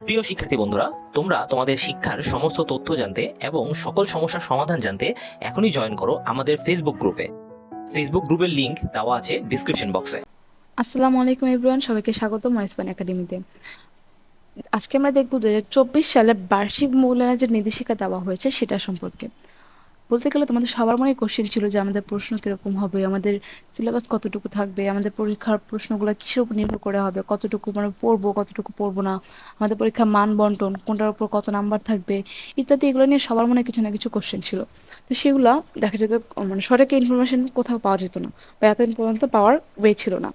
প্রিয় শিক্ষার্থী বন্ধুরা, তোমরা তোমাদের শিক্ষার সমস্ত তথ্য জানতে এবং সকল সমস্যার সমাধান জানতে এখনই জয়েন করো আমাদের ফেসবুক গ্রুপে ফেসবুক গ্রুপের লিংক দেওয়া আছে ডিসক্রিপশন বক্সে আসসালামু আলাইকুম এভরিওয়ান সবাইকে স্বাগত মাইসপান একাডেমিতে। আজকে আমরা দেখব দু হাজার চব্বিশ সালে বার্ষিক মূল্যায়নের যে নির্দেশিকা দেওয়া হয়েছে সেটা সম্পর্কে। বলতে গেলে তোমাদের সবার মনে কোশ্চেন ছিল যে আমাদের প্রশ্ন কীরকম হবে, আমাদের সিলেবাস কতটুকু থাকবে, আমাদের পরীক্ষার প্রশ্নগুলো কিসের উপর নির্ভর করে হবে, কতটুকু মানে পড়ব, কতটুকু পড়ব না, আমাদের পরীক্ষার মান বন্টন, কোনটার উপর কত নাম্বার থাকবে, ইত্যাদি এগুলো নিয়ে সবার মনে কিছু না কিছু কোশ্চেন ছিল। তো সেগুলো দেখা যেত মানে সঠিক ইনফরমেশন কোথাও পাওয়া যেত না বা এতদিন পর্যন্ত পাওয়ার ওয়ে ছিল না।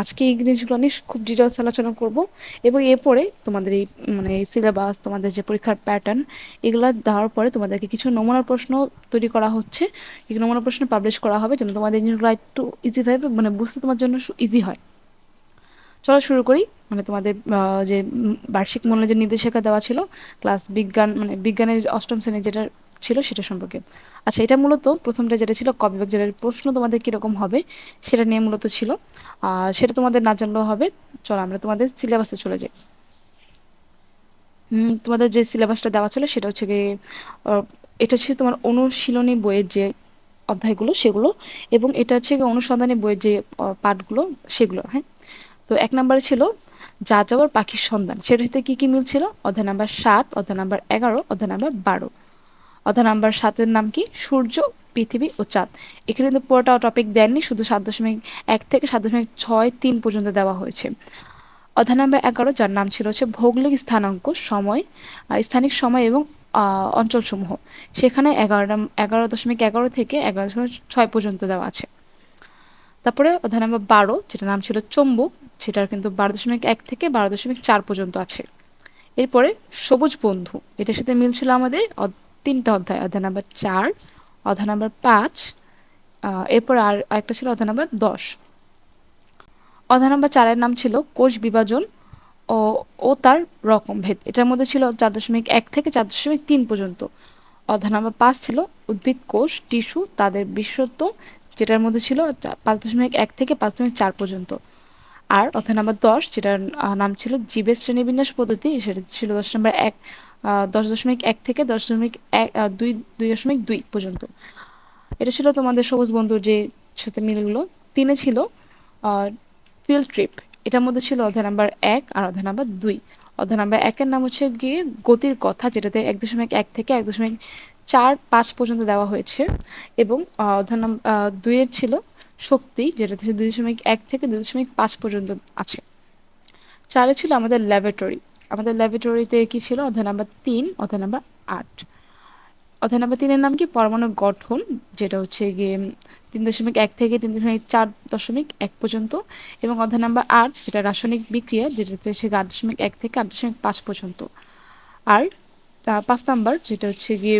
আজকে এই জিনিসগুলো নিয়ে খুব ডিটেলস আলোচনা করব এবং এরপরে তোমাদের এই মানে সিলেবাস তোমাদের যে পরীক্ষার প্যাটার্ন এগুলো দেওয়ার পরে তোমাদেরকে কিছু নমুনার প্রশ্ন তৈরি করা হচ্ছে। এই নমুনা প্রশ্ন পাবলিশ করা হবে যেন তোমাদের জিনিসগুলো একটু ইজিভাবে মানে বুঝতে তোমার জন্য ইজি হয়। চলো শুরু করি। মানে তোমাদের যে বার্ষিক মূল্য যে নির্দেশিকা দেওয়া ছিল ক্লাস বিজ্ঞান মানে বিজ্ঞানের অষ্টম শ্রেণি যেটা ছিল সেটা সম্পর্কে। আচ্ছা এটা মূলত প্রথমটা যেটা ছিল ক বিভাগ যেটার প্রশ্ন তোমাদের কীরকম হবে সেটা নিয়ে মূলত ছিল। সেটা তোমাদের না জানলেও হবে। চলো আমরা তোমাদের সিলেবাসে চলে যাই। তোমাদের যে সিলেবাসটা দেওয়া ছিল সেটা হচ্ছে গিয়ে এটা হচ্ছে তোমার অনুশীলনী বইয়ের যে অধ্যায়গুলো, সেগুলো এবং এটা হচ্ছে অনুসন্ধানী বইয়ের যে পাঠগুলো, সেগুলো হ্যাঁ? তো এক নম্বরে ছিল যা যাওয়ার পাখির সন্ধান। সেটার সাথে কী কি মিল ছিল? অধ্যায় নাম্বার সাত, অধ্যায় নাম্বার এগারো, অধ্যায় নাম্বার বারো। অধ্যায় নাম্বার সাতের নাম কি? সূর্য, পৃথিবী ও চাঁদ। এখানে কিন্তু পুরোটা টপিক দেননি, শুধু সাত দশমিক এক থেকে সাত দশমিক ছয় তিন পর্যন্ত দেওয়া হয়েছে। অধ্যায় নাম্বার এগারো, যার নাম ছিল হচ্ছে ভৌগোলিক স্থানাঙ্ক, সময় স্থানিক সময় এবং অঞ্চলসমূহ। সেখানে এগারো নাম- এগারো দশমিক এগারো থেকে এগারো দশমিক ছয় পর্যন্ত দেওয়া আছে। তারপরে অধ্যায় নম্বর বারো, যেটার নাম ছিল চম্বুক, সেটার কিন্তু বারো দশমিক এক থেকে বারো দশমিক চার পর্যন্ত আছে। এরপরে সবুজ বন্ধু, এটার সাথে মিল ছিল আমাদের তিনটা অধ্যায় অধ্যায় নাম্বার চার, অধ্যায় নাম্বার পাঁচ এরপর আর একটা ছিল অধ্যায় নাম্বার দশ। অধ্যায় নাম্বার চারের নাম ছিল কোষ বিভাজন ও ও তার রকমভেদ এটার মধ্যে ছিল চার দশমিক এক থেকে চার দশমিক তিন পর্যন্ত। অধ্যায় নাম্বার পাঁচ ছিল উদ্ভিদ, কোষ, টিস্যু, তাদের বিশেষত্ব, যেটার মধ্যে ছিল পাঁচ দশমিক এক থেকে পাঁচ দশমিক চার পর্যন্ত। আর অধ্যায় নাম্বার দশ, যেটার নাম ছিল জীবের শ্রেণীবিন্যাস পদ্ধতি, সেটা ছিল দশ নম্বর এক দশ দশমিক এক থেকে দশ দশমিক এক দুই দুই দশমিক দুই পর্যন্ত। এটা ছিল তোমাদের সবুজ বন্ধুর যে সাথে মিলগুলো। তিনে ছিল ফিল্ড ট্রিপ এটার মধ্যে ছিল অধ্যায় নাম্বার এক আর অধ্যায় নাম্বার দুই। অধ্যায় নাম্বার একের নাম হচ্ছে গিয়ে গতির কথা, যেটাতে এক দশমিক এক থেকে এক দশমিক চার পাঁচ পর্যন্ত দেওয়া হয়েছে। এবং অধ্যায় নাম্বার দুইয়ের ছিল শক্তি, যেটাতে দুই দশমিক এক থেকে দুই দশমিক পাঁচ পর্যন্ত আছে। চারে ছিল আমাদের ল্যাবরেটরি। আমাদের ল্যাবরেটরিতে কি ছিল? অধ্যায় নাম্বার তিন, অধ্যায় নাম্বার আট। অধ্যায় নাম্বার তিনের নাম কি? পরমাণু গঠন, যেটা হচ্ছে গিয়ে তিন দশমিক এক থেকে তিন দশমিক চার দশমিক এক পর্যন্ত, এবং অধ্যায় নাম্বার আট, যেটা রাসায়নিক বিক্রিয়া, যেটাতে হচ্ছে আট দশমিক এক থেকে আট দশমিক পাঁচ পর্যন্ত। আর পাঁচ নাম্বার, যেটা হচ্ছে গিয়ে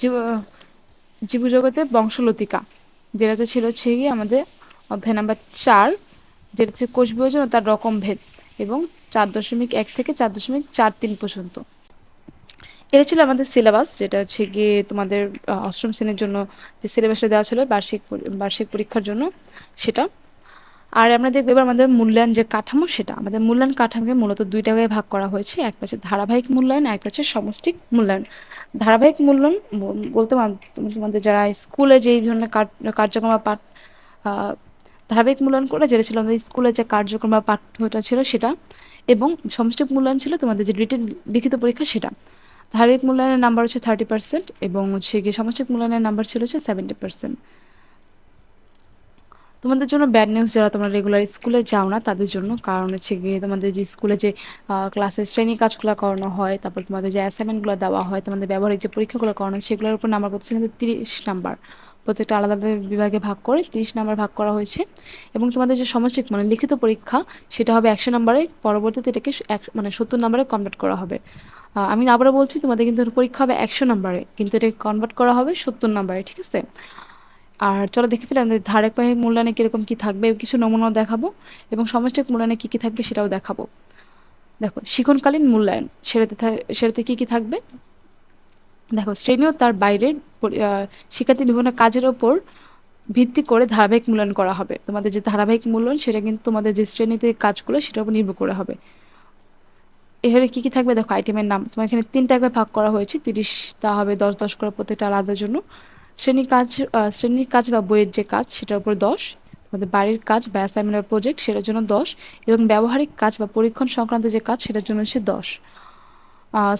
জীব জীবজগতের বংশলতিকা, যেটাতে ছিল হচ্ছে গিয়ে আমাদের অধ্যায় নাম্বার চার যেটা হচ্ছে কোষ বিভাজন তার রকম ভেদ, এবং চার দশমিক এক থেকে চার দশমিক চার তিন পর্যন্ত। এটা ছিল আমাদের সিলেবাস যেটা হচ্ছে গিয়ে তোমাদের অষ্টম শ্রেণির জন্য যে সিলেবাসটা দেওয়া ছিল, বার্ষিক বার্ষিক পরীক্ষার জন্য সেটা। আর আমরা দেখব এবার আমাদের মূল্যায়ন যে কাঠামো সেটা। আমাদের মূল্যায়ন কাঠামোকে মূলত দুই টাকায় ভাগ করা হয়েছে। এক হচ্ছে ধারাবাহিক মূল্যায়ন এক হচ্ছে সমষ্টিক মূল্যায়ন। ধারাবাহিক মূল্যায়ন বলতে তোমাদের যারা স্কুলে যেই ধরনের কার্যক্রম বা পাঠ ধারাবাহিক মূল্যায়ন করে, যেটা ছিল আমাদের স্কুলে যে কার্যক্রম বা পাঠ্যটা ছিল সেটা। এবং সমষ্টিক মূল্যায়ন ছিল তোমাদের যে রিটেন লিখিত পরীক্ষা সেটা। ধারাবাহিক মূল্যায়নের নাম্বার হচ্ছে থার্টি পার্সেন্ট এবং হচ্ছে গিয়ে সামাজিক মূল্যায়নের নাম্বার ছিল হচ্ছে সেভেন্টি পার্সেন্ট। তোমাদের জন্য ব্যাড নিউজ যারা তোমরা রেগুলার স্কুলে যাও না, তাদের জন্য, কারণ হচ্ছে গিয়ে তোমাদের যে স্কুলে যে ক্লাসের শ্রেণি কাজগুলো করানো হয়, তারপর তোমাদের যে অ্যাসাইনমেন্টগুলো দেওয়া হয়, তোমাদের ব্যবহারিক যে পরীক্ষাগুলো করানো হয়, সেগুলোর উপর নাম্বার করছে কিন্তু তিরিশ নাম্বার প্রত্যেকটা আলাদা আলাদা বিভাগে ভাগ করে তিরিশ নাম্বার ভাগ করা হয়েছে। এবং তোমাদের যে সমষ্টিক মানে লিখিত পরীক্ষা, সেটা হবে একশো নাম্বারে, পরবর্তীতে এটাকে এক মানে সত্তর নাম্বারে কনভার্ট করা হবে। আমি আবারও বলছি, তোমাদের কিন্তু পরীক্ষা হবে একশো নাম্বারে, কিন্তু এটাকে কনভার্ট করা হবে সত্তর নাম্বারে, ঠিক আছে? আর চলো দেখে ফেলে আমাদের ধারাবাহিক মূল্যায়নে কীরকম কী থাকবে, কিছু নমুনা দেখাবো। এবং সমষ্টিক মূল্যায়নে কী কী থাকবে সেটাও দেখাবো। দেখো, শিখনকালীন মূল্যায়ন, সেটাতে সেটাতে কী কী থাকবে? দেখো শ্রেণি তার বাইরের শিক্ষার্থী বিভিন্ন কাজের ওপর ভিত্তি করে ধারাবাহিক মূল্যায়ন করা হবে। তোমাদের যে ধারাবাহিক মূল্যায়ন, সেটা কিন্তু তোমাদের যে শ্রেণীতে কাজগুলো সেটার উপর নির্ভর করে হবে। এখানে কী কী থাকবে? দেখো আইটেমের নাম। তোমার এখানে তিনটা একবার ভাগ করা হয়েছে, তিরিশ দেওয়া হবে দশ দশ করে প্রত্যেকটা আলাদার জন্য। শ্রেণি কাজ শ্রেণির কাজ বা বইয়ের যে কাজ, সেটার উপর দশ। তোমাদের বাড়ির কাজ বা অ্যাসাইনমেন্ট প্রজেক্ট সেটার জন্য দশ। এবং ব্যবহারিক কাজ বা পরীক্ষণ সংক্রান্ত যে কাজ, সেটার জন্য হচ্ছে দশ।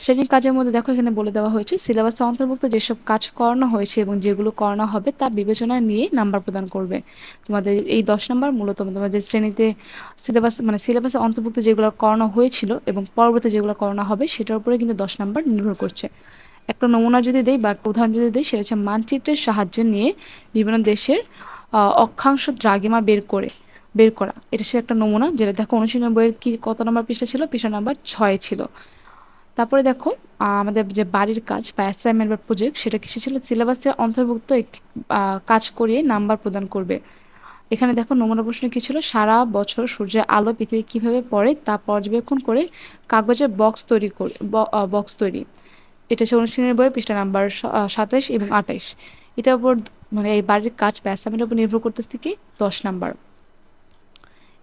শ্রেণির কাজের মধ্যে দেখো এখানে বলে দেওয়া হয়েছে সিলেবাসে অন্তর্ভুক্ত যেসব কাজ করানো হয়েছে এবং যেগুলো করানো হবে তা বিবেচনা নিয়ে নাম্বার প্রদান করবে। তোমাদের এই দশ নাম্বার মূলত তোমাদের শ্রেণীতে সিলেবাস মানে সিলেবাসে অন্তর্ভুক্ত যেগুলো করানো হয়েছিল এবং পরবর্তী যেগুলো করানো হবে সেটার উপরে কিন্তু দশ নাম্বার নির্ভর করছে। একটা নমুনা যদি দেই বা উদাহরণ যদি দেই, সেটা হচ্ছে মানচিত্রের সাহায্যে নিয়ে বিভিন্ন দেশের অক্ষাংশ দ্রাঘিমা বের করে, বের করা। এটা সে একটা নমুনা, যেটা দেখো অনুশীলন বইয়ের কি কত নম্বর পৃষ্ঠা ছিল? পৃষ্ঠা নাম্বার ছয় ছিল। তারপরে দেখো আমাদের যে বাড়ির কাজ বা অ্যাসাইনমেন্ট বা প্রজেক্ট সেটা কিসে ছিল সিলেবাসের অন্তর্ভুক্ত একটি কাজ করিয়ে নাম্বার প্রদান করবে। এখানে দেখো নমুনা প্রশ্ন কি ছিল? সারা বছর সূর্যের আলো পৃথিবী কীভাবে পড়ে তা পর্যবেক্ষণ করে কাগজের বক্স তৈরি করে বক্স তৈরি। এটা হচ্ছে অনুশীলনের বইয়ের পৃষ্ঠা নাম্বার সাতাইশ এবং আঠাইশ। এটার উপর মানে এই বাড়ির কাজ বা অ্যাসাইনমেন্টের উপর নির্ভর করতে থেকে দশ নাম্বার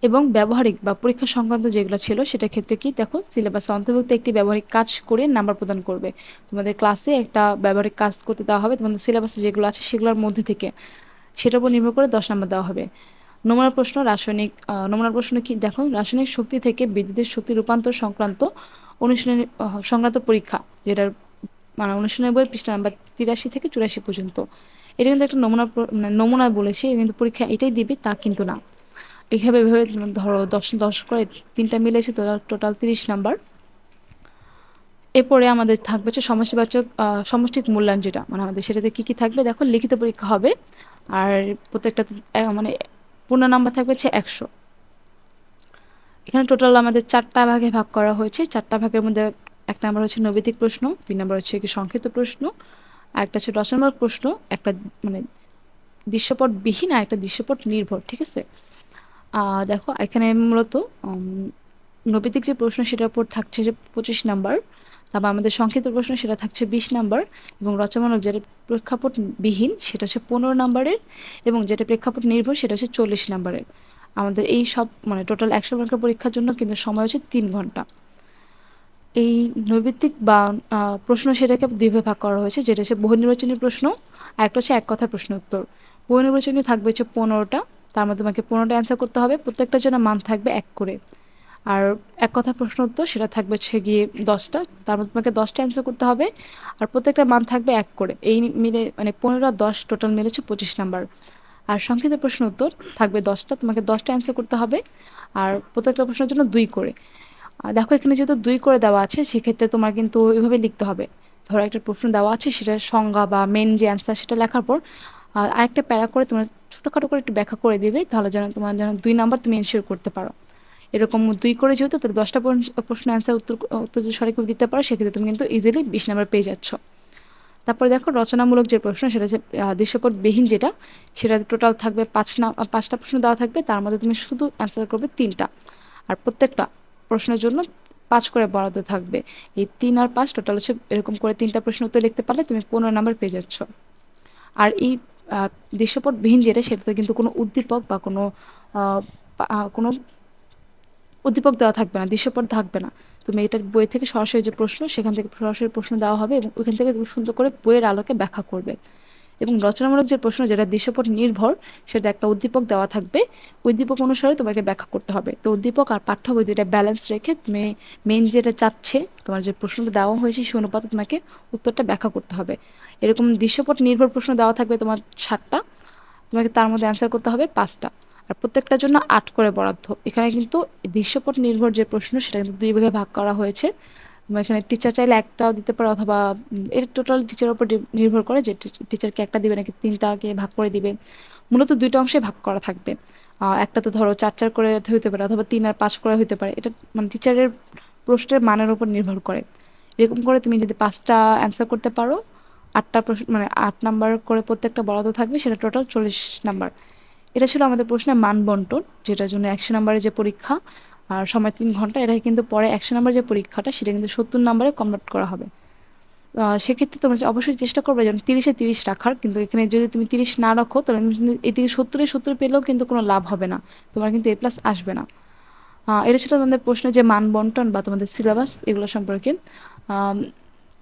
এবং ব্যবহারিক বা পরীক্ষা সংক্রান্ত যেগুলো ছিল সেটার ক্ষেত্রে কি দেখো সিলেবাসে অন্তর্ভুক্ত একটি ব্যবহারিক কাজ করে নাম্বার প্রদান করবে। তোমাদের ক্লাসে একটা ব্যবহারিক কাজ করতে দেওয়া হবে, তোমাদের সিলেবাসে যেগুলো আছে সেগুলোর মধ্যে থেকে সেটার উপর নির্ভর করে দশ নাম্বার দেওয়া হবে। নমুনা প্রশ্ন, রাসায়নিক নমুনা প্রশ্ন কি? দেখো রাসায়নিক শক্তি থেকে বিদ্যুতের শক্তি রূপান্তর সংক্রান্ত অনুশীলনী সংক্রান্ত পরীক্ষা, যেটার মানে অনুশীলনের পৃষ্ঠা নাম্বার তিরাশি থেকে চুরাশি পর্যন্ত। এটা কিন্তু একটা নমুনা মানে নমুনা বলেছি, কিন্তু পরীক্ষা এটাই দিবে তা কিন্তু না। এইভাবে এভাবে ধরো দশ দশ করে তিনটা মিলে এসে টোটাল তিরিশ নাম্বার। এরপরে আমাদের থাকবে হচ্ছে সমষ্টিবাচক সমষ্টিক মূল্যায়ন যেটা। মানে আমাদের সেটাতে কী কী থাকবে? দেখো লিখিত পরীক্ষা হবে। আর প্রত্যেকটা মানে পূর্ণ নাম্বার থাকবে হচ্ছে একশো। এখানে টোটাল আমাদের চারটা ভাগে ভাগ করা হয়েছে। চারটা ভাগের মধ্যে এক নাম্বার হচ্ছে নৈবেদিক প্রশ্ন তিন নাম্বার হচ্ছে কি সংক্ষিপ্ত প্রশ্ন, আর একটা হচ্ছে রচনামূলক প্রশ্ন, একটা মানে দৃশ্যপট বিহীন আর একটা দৃশ্যপট নির্ভর, ঠিক আছে? দেখো, এখানে মূলত নৈবেদিক যে প্রশ্ন সেটার উপর থাকছে যে পঁচিশ নাম্বার, তারপর আমাদের সংক্ষিপ্ত প্রশ্ন সেটা থাকছে বিশ নাম্বার, এবং রচনামূলক যেটা প্রেক্ষাপট বিহীন সেটা হচ্ছে পনেরো নাম্বারের, এবং যেটা প্রেক্ষাপট নির্ভর সেটা হচ্ছে চল্লিশ নাম্বারের। আমাদের এই সব মানে টোটাল একশো মার্কের পরীক্ষার জন্য কিন্তু সময় হচ্ছে তিন ঘণ্টা। এই নৈবেদিক বা প্রশ্ন সেটাকে দুইভাবে ভাগ করা হয়েছে, যেটা হচ্ছে বহু নির্বাচনী প্রশ্ন, আর একটা হচ্ছে এক কথা প্রশ্ন উত্তর বহু নির্বাচনী থাকবে হচ্ছে পনেরোটা তার মধ্যে তোমাকে পনেরোটা অ্যান্সার করতে হবে। প্রত্যেকটার জন্য মান থাকবে এক করে। আর এক কথা প্রশ্ন উত্তর, সেটা থাকবে হচ্ছে গিয়ে দশটা। তার মধ্যে তোমাকে দশটা অ্যান্সার করতে হবে। আর প্রত্যেকটা মান থাকবে এক করে। এই মিলে মানে পনেরো আর দশ টোটাল মিলে হচ্ছে পঁচিশ নাম্বার আর সংক্ষিপ্ত প্রশ্ন উত্তর, থাকবে দশটা। তোমাকে দশটা অ্যান্সার করতে হবে। আর প্রত্যেকটা প্রশ্নের জন্য দুই করে। দেখো, এখানে যেহেতু দুই করে দেওয়া আছে, সেক্ষেত্রে তোমার কিন্তু ওইভাবে লিখতে হবে। ধরো একটা প্রশ্ন দেওয়া আছে, সেটা সংজ্ঞা বা মেন যে অ্যান্সার সেটা লেখার পর আরেকটা প্যারা করে তোমার ছোটোখাটো করে একটু ব্যাখ্যা করে দিবে তাহলে যেন তোমার যেন দুই নাম্বার তুমি এনশিওর করতে পারো। এরকম দুই করে যেহেতু তাহলে দশটা প্রশ্ন- অ্যান্সার উত্তর উত্তর যদি সঠিকভাবে দিতে পারো সেক্ষেত্রে তুমি কিন্তু ইজিলি বিশ নাম্বার পেয়ে যাচ্ছ। তারপরে দেখো রচনামূলক যে প্রশ্ন সেটা হচ্ছে আহ, দৃশ্যপট বিহীন যেটা সেটা টোটাল থাকবে পাঁচ না পাঁচটা প্রশ্ন দেওয়া থাকবে তার মধ্যে তুমি শুধু অ্যান্সার করবে তিনটা। আর প্রত্যেকটা প্রশ্নের জন্য পাঁচ করে বরাদ্দ থাকবে। এই তিন আর পাঁচ টোটাল হচ্ছে এরকম করে তিনটা প্রশ্ন উত্তর লিখতে পারলে তুমি পনেরো নাম্বার পেয়ে যাচ্ছ। আর এই দৃশ্যপটবিহীন যেটা, সেটাতে কিন্তু কোনো উদ্দীপক বা কোনো কোনো উদ্দীপক দেওয়া থাকবে না দৃশ্যপট থাকবে না। তুমি এটার বই থেকে সরাসরি যে প্রশ্ন, সেখান থেকে সরাসরি প্রশ্ন দেওয়া হবে এবং ওইখান থেকে তুমি সুন্দর করে বইয়ের আলোকে ব্যাখ্যা করবে। এবং রচনামূলক যে প্রশ্ন, যেটা দৃশ্যপট নির্ভর, সেটা একটা উদ্দীপক দেওয়া থাকবে। উদ্দীপক অনুসারে তোমাকে ব্যাখ্যা করতে হবে। তো উদ্দীপক আর পাঠ্য বই দুইটা ব্যালেন্স রেখে তুমি মেন যেটা চাচ্ছে, তোমার যে প্রশ্নটা দেওয়া হয়েছে, সেই অনুপাতে তোমাকে উত্তরটা ব্যাখ্যা করতে হবে। এরকম দৃশ্যপট নির্ভর প্রশ্ন দেওয়া থাকবে তোমার সাতটা। তোমাকে তার মধ্যে অ্যান্সার করতে হবে পাঁচটা। আর প্রত্যেকটার জন্য আট করে বরাদ্দ। এখানে কিন্তু দৃশ্যপট নির্ভর যে প্রশ্ন, সেটা কিন্তু দুই ভাগে ভাগ করা হয়েছে। এখানে টিচার চাইলে একটাও দিতে পারো অথবা এটা টোটাল টিচারের উপর নির্ভর করে যে টিচারকে একটা দিবে নাকি তিনটাকে ভাগ করে দিবে। মূলত দুইটা অংশে ভাগ করা থাকবে। একটা তো ধরো চার চার করে হইতে পারে অথবা তিন আর পাঁচ করে হইতে পারে। এটা মানে টিচারের প্রশ্নের মানের উপর নির্ভর করে। এরকম করে তুমি যদি পাঁচটা অ্যান্সার করতে পারো, আটটা প্রশ্ন মানে আট নাম্বার করে প্রত্যেকটা বরাদ্দ থাকবে, সেটা টোটাল চল্লিশ নাম্বার। এটা ছিল আমাদের প্রশ্নের মান বন্টন, যেটার জন্য একশো নাম্বারের যে পরীক্ষা আর সময় তিন ঘণ্টা এটা কিন্তু পরে একশো নাম্বার যে পরীক্ষাটা, সেটা কিন্তু সত্তর নাম্বারে কনভার্ট করা হবে। সেক্ষেত্রে তোমরা অবশ্যই চেষ্টা করবে যেন তিরিশে তিরিশ রাখার, কিন্তু এখানে যদি তুমি তিরিশ না রাখো, তাহলে তুমি এদিকে সত্তরে সত্তর পেলেও কিন্তু কোনো লাভ হবে না। তোমার কিন্তু এ প্লাস আসবে না। এটা ছিল তোমাদের প্রশ্নের যে মান বন্টন বা তোমাদের সিলেবাস এগুলো সম্পর্কে।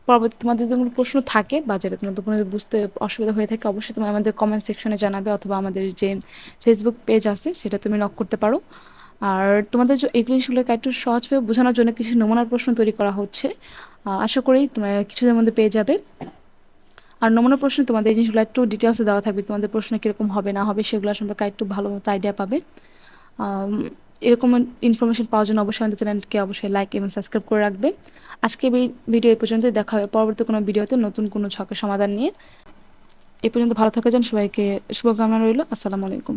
পরবর্তী তোমাদের যদি কোনো প্রশ্ন থাকে বা যেটা তোমাদের বুঝতে অসুবিধা হয়ে থাকে, অবশ্যই তুমি আমাদের কমেন্ট সেকশনে জানাবে, অথবা আমাদের যে ফেসবুক পেজ আছে, সেটা তুমি নক করতে পারো। আর তোমাদের এগুলো জিনিসগুলোকে একটু সহজভাবে বোঝানোর জন্য কিছু নমুনার প্রশ্ন তৈরি করা হচ্ছে। আশা করি তোমরা কিছুদের মধ্যে পেয়ে যাবে। আর নমুনা প্রশ্নে তোমাদের এই জিনিসগুলো একটু ডিটেলসে দেওয়া থাকবে, তোমাদের প্রশ্ন কীরকম হবে, না হবে, সেগুলো সম্পর্কে একটু ভালো মতো আইডিয়া পাবে। এরকম ইনফরমেশন পাওয়ার জন্য অবশ্যই আমাদের চ্যানেলকে অবশ্যই লাইক এবং সাবস্ক্রাইব করে রাখবে। আজকে এই ভিডিও এই পর্যন্তই, দেখা হবে পরবর্তী কোনো ভিডিওতে নতুন কোনো ছকের সমাধান নিয়ে। এ পর্যন্ত ভালো থাকার জন্য সবাইকে শুভকামনা রইল, আসসালামু আলাইকুম।